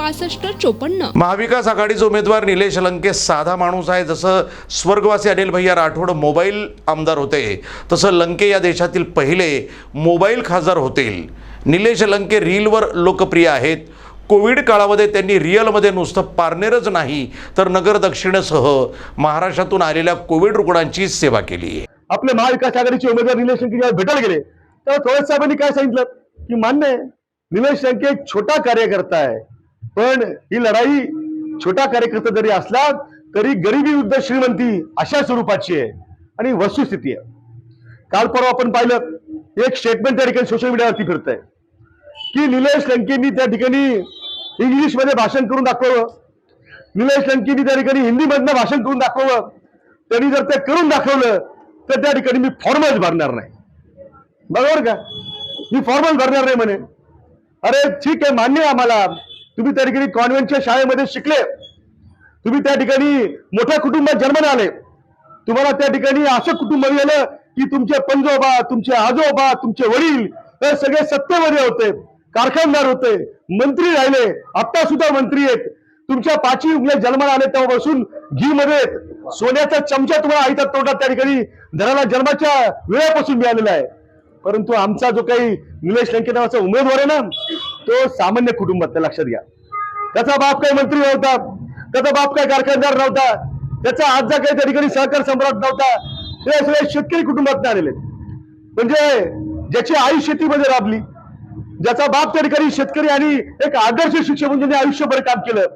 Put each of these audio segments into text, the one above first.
पासष्ट चोपन्न. महाविकास आघाडीचे उमेदवार निलेश लंके साधा माणूस आहे. जसं स्वर्गवासी अनिल भैया राठोड मोबाईल आमदार होते तसं लंके या देशातील पहिले मोबाईल खासदार होतील. निलेश लंके रीलवर लोकप्रिय आहेत. कोविड काळामध्ये त्यांनी रिअलमध्ये नुसतं पारनेरच नाही तर नगर दक्षिणसह महाराष्ट्रातून आलेल्या कोविड रुग्णांची सेवा केली. आहे आपले महाविकास आघाडीचे उमेदवार निलेश लंके जेव्हा भेटायला गेले तेव्हा थोरात साहेबांनी काय सांगितलं? की मान्य आहे निलेश लंके एक छोटा कार्यकर्ता आहे. पण ही लढाई छोटा कार्यकर्ता जरी असला तरी गरिबी युद्ध श्रीमंती अशा स्वरूपाची आहे आणि वस्तुस्थिती आहे. काल परवा आपण पाहिलं एक स्टेटमेंट त्या ठिकाणी सोशल मीडियावरती फिरत आहे की निलेश लंकेंनी त्या ठिकाणी इंग्लिशमध्ये भाषण करून दाखवलं निलेश लंकेंनी त्या ठिकाणी हिंदीमधनं भाषण करून दाखवलं त्यांनी जर ते करून दाखवलं तर त्या ठिकाणी मी फॉर्मल भरणार नाही. बरोबर का? मी फॉर्मल भरणार नाही म्हणे. अरे ठीक आहे मान्य आहे आम्हाला. तुम्ही त्या ठिकाणी कॉन्व्हेंटच्या शाळेमध्ये शिकले. तुम्ही त्या ठिकाणी मोठ्या कुटुंबात जन्माला आले. तुम्हाला त्या ठिकाणी असं कुटुंब मिळालं की तुमचे पंजोबा तुमचे आजोबा तुमचे वडील हे सगळे सत्तेमध्ये होते कारखानदार होते मंत्री राहिले. आता सुद्धा मंत्री आहेत. तुमच्या पाचवी उगले जन्माला आले तेव्हापासून घी मध्ये सोन्याचा चमचा तुम्हाला आईचा तोंडात त्या ठिकाणी धराला जन्माच्या वेळापासून मिळालेला आहे. परंतु आमचा जो काही निलेश लंके नावाचा उमेदवार आहे ना तो सामान्य कुटुंबातला लक्षात घ्या. त्याचा बाप काही मंत्री नव्हता त्याचा बाप काय कारखानदार नव्हता त्याचा आजचा काही त्या ठिकाणी सहकार सम्राट नव्हता ते सगळे शेतकरी कुटुंबात आलेले म्हणजे ज्याची आई शेतीमध्ये राबली ज्याचा बाप त्या ठिकाणी शेतकरी आणि एक आदर्श शिक्षक म्हणून आयुष्यभर काम केलं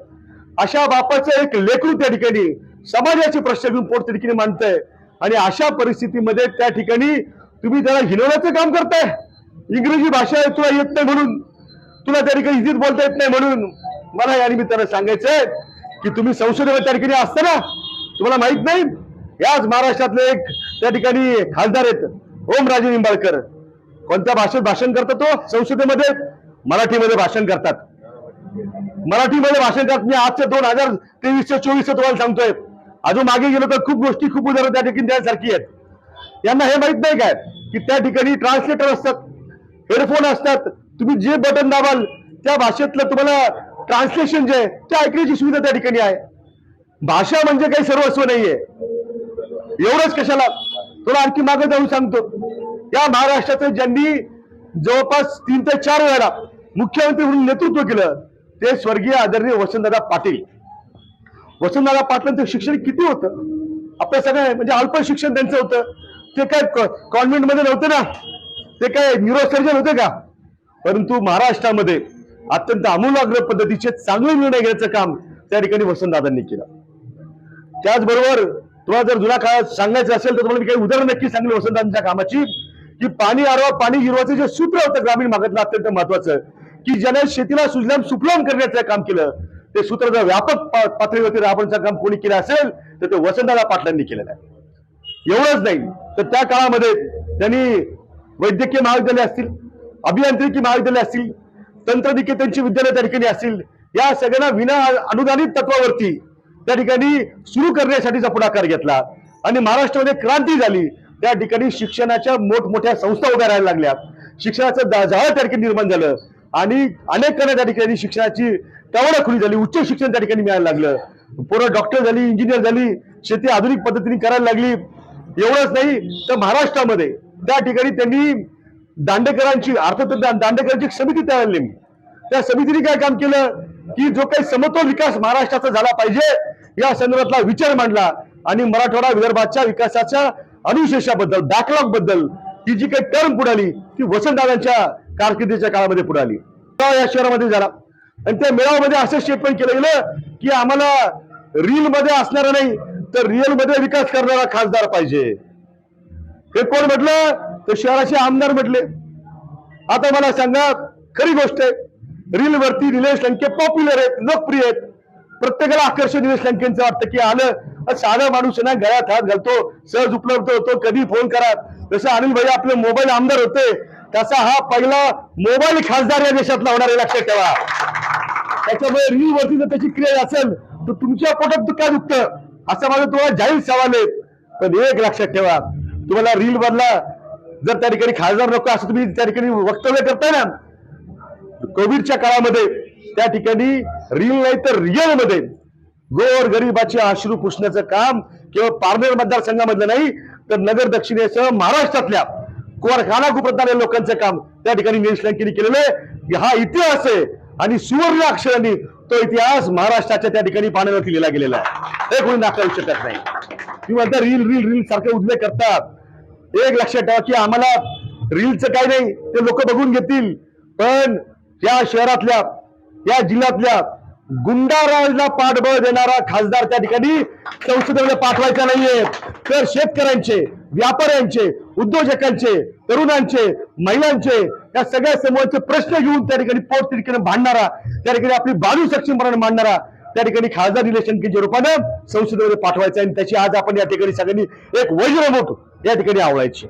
अशा बापाचं एक लेकरू त्या ठिकाणी समाजाचे प्रश्न घेऊन पोट त्या ठिकाणी मांडतंय. आणि अशा परिस्थितीमध्ये त्या ठिकाणी तुम्ही त्याला हिनवण्याचं काम करताय. इंग्रजी भाषा तुला येत नाही म्हणून. तुला त्या ठिकाणी हिंदीत बोलता येत नाही म्हणून मला या निमित्तानं सांगायचंय की तुम्ही संसदेवर त्या ठिकाणी असताना तुम्हाला माहीत नाही. याच महाराष्ट्रातले एक त्या ठिकाणी खासदार आहेत ओमराजे निंबाळकर. कोणत्या भाषेत भाषण करतात तो? संसदेमध्ये मराठीमध्ये भाषण करतात. मराठीमध्ये भाषण करत मी आजच्या दोन हजार तेवीसच्या चोवीसचं तुम्हाला सांगतोय. अजून मागे गेलो तर खूप गोष्टी खूप उदाहरण त्या ठिकाणी त्यासारखी आहेत. यांना हे माहीत नाही काय? की त्या ठिकाणी ट्रान्सलेटर असतात हेडफोन असतात तुम्ही जे बटन दाबाल त्या भाषेतलं तुम्हाला ट्रान्सलेशन जे आहे ते ऐकण्याची सुविधा त्या ठिकाणी आहे. भाषा म्हणजे काही सर्वस्व नाहीये. एवढंच कशाला? तुला आणखी मागे जाऊन सांगतो. या महाराष्ट्राचं ज्यांनी जवळपास तीन ते चार वेळा मुख्यमंत्री म्हणून नेतृत्व केलं ते स्वर्गीय आदरणीय वसंतदादा पाटील. वसंतदादा पाटलांचं शिक्षण किती होतं? आपल्या सगळ्या म्हणजे अल्प शिक्षण त्यांचं होतं. ते काय कॉन्व्हेंटमध्ये ना? ते काय न्यूरोसर्जन होते का? परंतु महाराष्ट्रामध्ये अत्यंत आमूलाग्र पद्धतीचे चांगले निर्णय घेण्याचं काम त्या ठिकाणी वसंतदादांनी केलं. त्याचबरोबर तुम्हाला जर जुना काळात सांगायचं असेल तर तुम्हाला मी काही उदाहरण नक्की सांगले वसंतदादांच्या कामाची की पाणी आरवा पाणी गिरवाचं जे सूत्र होतं ग्रामीण भागातलं अत्यंत महत्वाचं की ज्याने शेतीला सुजलाम सुफलाम करण्याचं काम केलं ते सूत्र जर व्यापक पा- पातळीवरती राबवण्याचं काम कोणी केलं असेल तर ते वसंतदादा पाटलांनी केलेलं आहे. एवढंच नाही तर त्या काळामध्ये त्यांनी वैद्यकीय महाविद्यालय असतील अभियांत्रिकी महाविद्यालय असतील तंत्रनिकेतनची विद्यालय त्या ठिकाणी असतील या सगळ्यांना विना अनुदानित तत्वावरती त्या ठिकाणी सुरू करण्यासाठीचा पुढाकार घेतला. आणि महाराष्ट्रामध्ये क्रांती झाली. त्या ठिकाणी शिक्षणाच्या मोठमोठ्या संस्था उभ्या राहायला लागल्या. शिक्षणाचं दा- जाळं त्या ठिकाणी निर्माण झालं. आणि अनेकांना त्या ठिकाणी शिक्षणाची टवळ खुली झाली. उच्च शिक्षण त्या ठिकाणी मिळायला लागलं. पोरं डॉक्टर झाली इंजिनियर झाली शेती आधुनिक पद्धतीने करायला लागली. एवढंच नाही तर महाराष्ट्रामध्ये त्या ठिकाणी त्यांनी दांडेकरांची अर्थात दांडेकरांची एक समिती तयार नेमली त्या समितीने काय काम केलं? की जो काही समतोल विकास महाराष्ट्राचा झाला पाहिजे या संदर्भातला विचार मांडला आणि मराठवाडा विदर्भाच्या विकासाच्या अनुशेषाबद्दल बॅकलॉगबद्दल ही जी काही टर्म पुढाली ती वसंतदादांच्या कारकिर्दीच्या काळामध्ये पुढे आली. या शहरामध्ये झाला. आणि त्या मेळाव्यामध्ये असं स्टेटमेंट केलं गेलं की आम्हाला रील मध्ये असणारा नाही तर रिअलमध्ये विकास करणारा खासदार पाहिजे. हे कोण म्हटलं? तर शहराचे आमदार म्हटले. आता मला सांगा खरी गोष्ट आहे रील वरती निलेश लंके पॉप्युलर आहेत लोकप्रिय आहेत. प्रत्येकाला आकर्षण निलेश लंकेंचं वाटतं की आलं. साधा माणूस ना गळ्यात हात घालतो सहज उपलब्ध होतो कधी फोन करा. जसं अनिल भाई आपले मोबाईल आमदार होते तसा हा पहिला मोबाईल खासदार या देशातला होणार आहे लक्षात ठेवा. त्याच्यामुळे रील वरती जर त्याची क्रिया असेल तर तुमच्या पोटात काय दुखतं? असं माझं तुम्हाला जाहीर सवाल आहे. पण एक लक्षात ठेवा. तुम्हाला रील बदला जर त्या ठिकाणी खासदार नको असं तुम्ही त्या ठिकाणी वक्तव्य करताय ना कोविडच्या काळामध्ये त्या ठिकाणी रील नाही तर रिअलमध्ये गोर गरिबाचे अश्रू पुसण्याचं काम केवळ पारनेर मतदारसंघामधलं नाही तर नगर दक्षिणेसह महाराष्ट्रातल्या कोरखाना खानाकुप्रताने लोकांचं काम त्या ठिकाणी निलेश केलेलं आहे. हा इतिहास आहे आणि सुवर्ण अक्षरांनी तो इतिहास महाराष्ट्राच्या त्या ठिकाणी पाण्यावरती लिहिला गेलेला आहे. हे कोणी नाकारू शकत नाही. किंवा म्हणता रील रील रील सारखे उल्लेख करतात. एक लक्षात ठेवा की आम्हाला रीलचं काय नाही ते लोक बघून घेतील. पण या शहरातल्या या जिल्ह्यातल्या गुंडाराजला पाठबळ देणारा खासदार त्या ठिकाणी संसदेमध्ये पाठवायचा नाहीये. तर शेतकऱ्यांचे व्यापाऱ्यांचे उद्योजकांचे तरुणांचे महिलांचे या सगळ्या समूहाचे प्रश्न घेऊन त्या ठिकाणी पोट तिरकीने भांडणारा त्या ठिकाणी आपली बाजू सक्षमपणाने मांडणारा त्या ठिकाणी खासदार निलेशनकीच्या रूपानं संसदेमध्ये पाठवायचा आणि त्याची आज आपण या ठिकाणी सगळ्यांनी एक वज्रमोठ या ठिकाणी आवळायची.